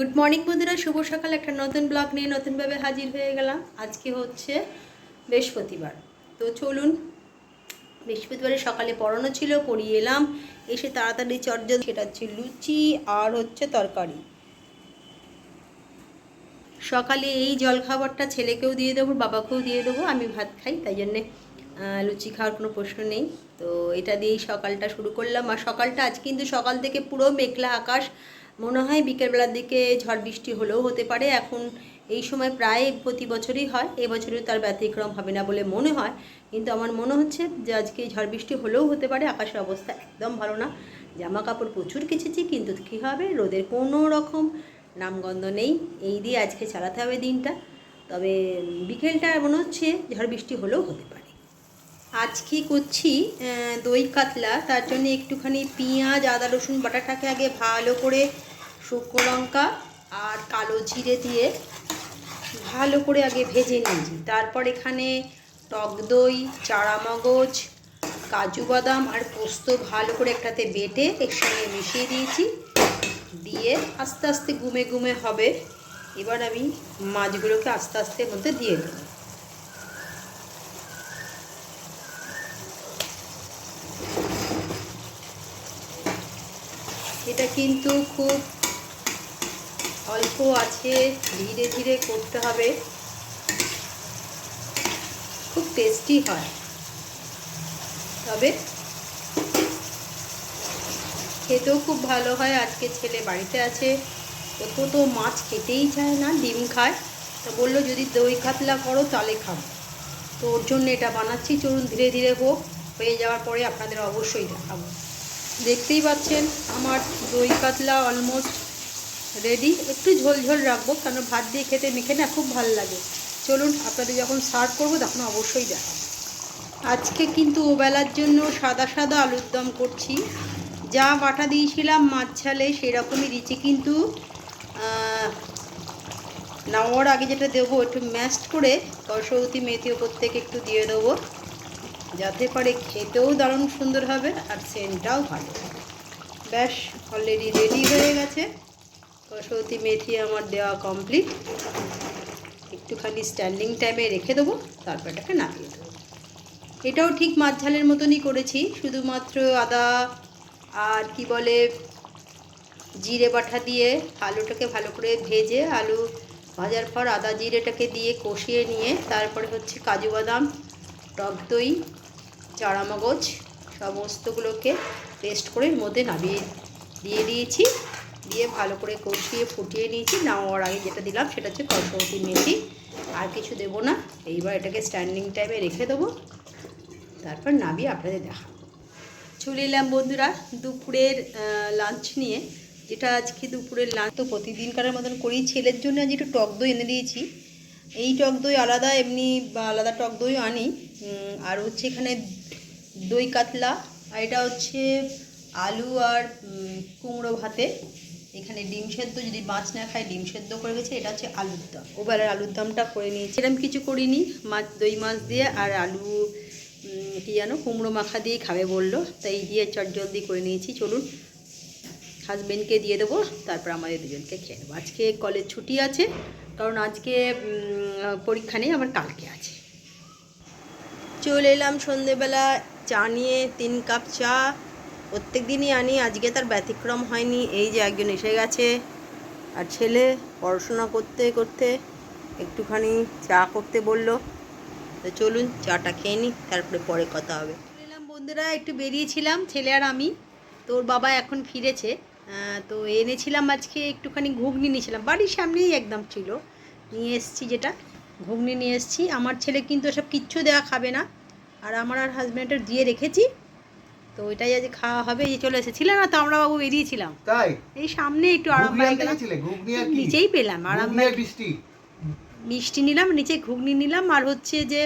Good morning বন্ধুরা। শুভ সকাল। একটা নতুন ব্লগ নিয়ে নতুনভাবে হাজির হয়ে গেলাম। আজকে হচ্ছে বৃহস্পতিবার। তো চলুন, বৃহস্পতিবারে সকালে পড়ানো ছিল, পড়িয়ে এলাম। এসে তাড়াতাড়ি চর্যা সেটা হচ্ছে লুচি আর হচ্ছে তরকারি। সকালে এই জলখাবারটা ছেলেকেও দিয়ে দেবো, বাবাকেও দিয়ে দেবো। আমি ভাত খাই, তাই জন্যে লুচি খাওয়ার কোনো প্রশ্ন নেই। তো এটা দিয়েই সকালটা শুরু করলাম। আর সকালটা আজ কিন্তু সকাল থেকে পুরো মেঘলা আকাশ। মনে হয় বিকেলবেলার দিকে ঝড় বৃষ্টি হলেও হতে পারে। এখন এই সময় প্রায় প্রতি বছরই হয়। এবছরেও তার ব্যতিক্রম হবে না বলে মনে হয়। কিন্তু আমার মনে হচ্ছে যে আজকে ঝড় বৃষ্টি হলেও হতে পারে। আকাশের অবস্থা একদম ভালো না। জামা কাপড় প্রচুর কেচেছি, কিন্তু কী হবে? রোদের কোনো রকম নামগন্ধ নেই। এই দিয়ে আজকে চালাতে হবে দিনটা। তবে বিকেলটা মনে হচ্ছে ঝড় বৃষ্টি হলেও হতে পারে। আজকে করছি দই কাতলা। তার জন্য একটুখানি পেঁয়াজ, আদা, রসুন বাটাটাকে আগে ভালো করে শুকনো লঙ্কা আর কালো জিরে দিয়ে ভালো করে আগে ভেজে নিয়েছি তারপর এখানে টক দই চারা মগজ কাজু বাদাম আর পোস্ত ভালো করে একটাতে বেটে এর সঙ্গে মিশিয়ে দিয়েছি। দিয়ে আস্তে আস্তে গুমে গুমে হবে। এবার আমি মাছগুলোকে আস্তে আস্তে মধ্যে দিয়ে দেবো। এটা কিন্তু খুব অল্প আছে, ধীরে ধীরে করতে হবে। খুব টেস্টি হয়। তবে খেতেও খুব ভালো হয়। আজকে ছেলে বাড়িতে আছে কোথাও তো মাছ খেতেই চায় না, ডিম খায়। তো বলল, যদি দই কাতলা করো তাহলে খাব তো ওর জন্য এটা বানাচ্ছি। চলুন ধীরে ধীরে হোক, হয়ে যাওয়ার পরে আপনাদের অবশ্যই দেখাবো। দেখতেই পাচ্ছেন, আমার দই কাতলা অলমোস্ট রেডি একটু ঝোল ঝোল রাখব কারণ ভাত দিয়ে খেতে মেখে না খুব ভালো লাগে। চলুন, আপনাদের যখন সার্ভ করব, তখন অবশ্যই দেখাবো। আজকে কিন্তু ওবেলার জন্য সাদা সাদা আলুর দম করছি। যা বাটা দিয়েছিলাম মাছ ঝালে সেরকমই দিচ্ছি কিন্তু নামার আগে যেটা দেবো, একটু ম্যাশড করে কসৌতি মেথি ওপর থেকে একটু দিয়ে দেবো। যাতে করে খেতেও দারুণ সুন্দর হবে আর সেন্টটাও ভালো ব্যাস অলরেডি রেডি হয়ে গেছে। কসৌতি মেথি আমার দেওয়া কমপ্লিট একটুখানি স্ট্যান্ডিং টাইমে রেখে দেবো, তারপর এটাকে নামিয়ে দেবো। এটাও ঠিক মাছ ঝালের মতনই করেছি, শুধুমাত্র আদা আর কি বলে, জিরে বাটা দিয়ে আলুটাকে ভালো করে ভেজে আলু ভাজার পর আদা জিরেটাকে দিয়ে কষিয়ে নিয়ে, তারপরে হচ্ছে কাজু বাদাম, টক দই চারা মগজ সমস্তগুলোকে পেস্ট করে মধ্যে নামিয়ে দিয়ে দিয়েছি। দিয়ে ভালো করে কষিয়ে ফুটিয়ে নিয়েছি। নামার আগে যেটা দিলাম সেটা হচ্ছে কসৌতি মেথি। আর কিছু দেবো না। এইবার এটাকে স্ট্যান্ডিং টাইমে রেখে দেবো। তারপর নামিয়ে আপনাদের দেখা চলে এলাম বন্ধুরা দুপুরের লাঞ্চ নিয়ে। যেটা আজকে দুপুরের লাঞ্চ তো প্রতিদিনকারের মতন করি। ছেলের জন্য আজ একটু টক দই এনে দিয়েছি। এই টক দই আলাদা, এমনি আলাদা টক দই আনি। আর হচ্ছে এখানে দই কাতলা, আর এটা হচ্ছে আলু আর কুমড়ো ভাতে। এখানে ডিম সেদ্ধ, যদি মাছ না খায়, ডিম সেদ্ধ করে গেছে, এটা হচ্ছে আলুর দম। ওবেলার আলুর দমটা করে নিয়েছি। এরকম কিছু করিনি, মাছ, দই মাছ দিয়ে আর আলু কি জানো, কুমড়ো মাখা দিয়ে খাবে বলল। তাই দিয়ে চটজলদি করে নিয়েছি। চলুন হাজবেন্ডকে দিয়ে দেবো, তারপর আমাদের দুজনকে খেয়ে নেব। আজকে কলেজ ছুটি আছে কারণ আজকে পরীক্ষা নেই আমার কালকে আছে। চলে এলাম সন্ধেবেলা চা নিয়ে তিন কাপ চা। প্রত্যেক দিনই আনি আজকে তার ব্যতিক্রম হয়নি এই যে একজন এসে গেছে। আর ছেলে পড়াশোনা করতে করতে একটুখানি চা করতে বলল। তো চলুন চাটা খেয়ে নিই তারপরে পরে কথা হবে। চলে এলাম বন্ধুরা একটু বেরিয়েছিলাম ছেলে আর আমি। তোর বাবা এখন ফিরেছে। তো এনেছিলাম আজকে একটুখানি ঘুগনি নিয়েছিলাম বাড়ির সামনেই একদম ছিল। নিয়ে এসেছি যেটা ঘুগনি নিয়ে এসেছি। আমার ছেলে কিন্তু সব কিচ্ছু দেওয়া খাবে না। আর আমার আর হাজব্যান্ডের দিয়ে রেখেছি। তো ওইটাই আজ খাওয়া হবে। এই চলে এসেছিলাম না তো আমরা বাবু বেরিয়েছিলাম। তাই? এই সামনে একটু আরাম? নিচেই পেলাম আরাম মিষ্টি? নিলাম নিচে ঘুগনি নিলাম আর হচ্ছে যে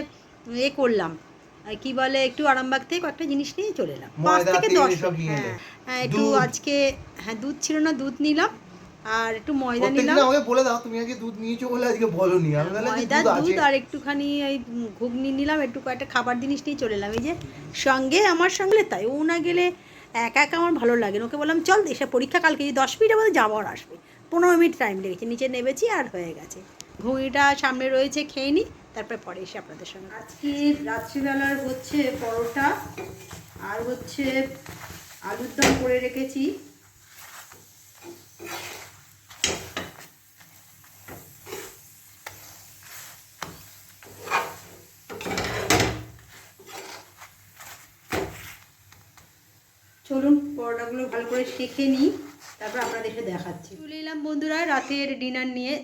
এ করলাম। কি বলে একটু আরামবাগ থেকে কয়েকটা জিনিস নিয়ে চলে এলাম। পাঁচ থেকে দশ হ্যাঁ হ্যাঁ একটু আজকে হ্যাঁ দুধ ছিল না দুধ নিলাম। আর একটু ময়দা নিলাম। আমাকে বলে দাও তুমি আজকে দুধ নিয়েছো বলে আজকে বলনি। আমি ময়দা দুধ দুধ আর একটুখানি এই ঘুগনি নিলাম একটু কয়েকটা খাবার জিনিস নিয়ে চলে এলাম। এই যে সঙ্গে আমার সঙ্গে তাই ও না গেলে একা একা আমার ভালো লাগে ওকে বললাম চল এসে পরীক্ষা কালকে এই দশ মিনিটের মধ্যে যাব আর আসবে। পনেরো মিনিট টাইম লেগেছে নিচে নেবেছি আর হয়ে গেছে। ঘুগনিটা সামনে রয়েছে খেয়ে নিই তারপরে পরে এসে আপনাদের সঙ্গে আজকে রাত্রিবেলার হচ্ছে পরোটা আর হচ্ছে আলুর দম করে রেখেছি। চলুন পরোটাগুলো ভালো করে শেখে নিই, তারপর আপনাদেরকে দেখাচ্ছি। চলে এলাম বন্ধুরা, রাতের ডিনার নিয়ে।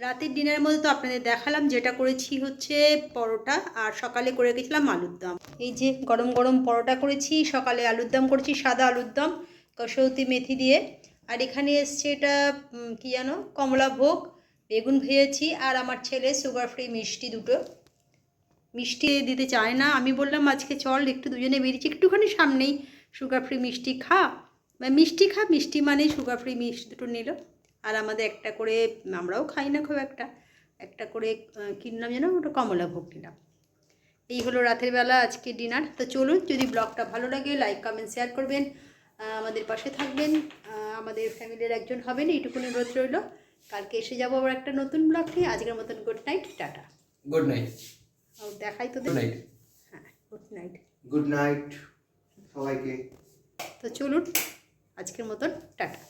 রাতের ডিনারের মধ্যে তো আপনাদের দেখালাম, যেটা করেছি হচ্ছে পরোটা আর সকালে করে গেছিলাম আলুর দম। এই যে গরম গরম পরোটা করেছি, সকালে আলুর দম করেছি, সাদা আলুর দম, কসৌতি মেথি দিয়ে। আর এখানে এসছে এটা কী জানো কমলা ভোগ বেগুন ভেজেছি, আর আমার ছেলে সুগার ফ্রি মিষ্টি দুটো। মিষ্টি দিতে চায় না। আমি বললাম, আজকে চল, একটু দুজনে বেরিয়েছি, একটুখানি সামনেই। সুগার ফ্রি মিষ্টি খা। বা মিষ্টি খা, মিষ্টি মানেই সুগার ফ্রি মিষ্টি দুটো নিল। আর আমাদের একটা করে, আমরাও খাই না খুব একটা একটা করে কিনলাম যেন ওটা, কমলা ভোগ নিলাম। এই হলো রাতের বেলা আজকে ডিনার। তো চলুন, যদি ব্লগটা ভালো লাগে, লাইক, কমেন্ট, শেয়ার করবেন। আমাদের পাশে থাকবেন। আমাদের ফ্যামিলির একজন হবেন এইটুকুনি অনুরোধ রইল। কালকে এসে যাব আবার একটা নতুন ব্লগ নিয়ে। আজকের মতন good night, tata. Good night. দেখাই তো গুড নাইট হ্যাঁ গুড নাইট গুড নাইট সবাইকে। তো চলুন আজকের মতন টাটা।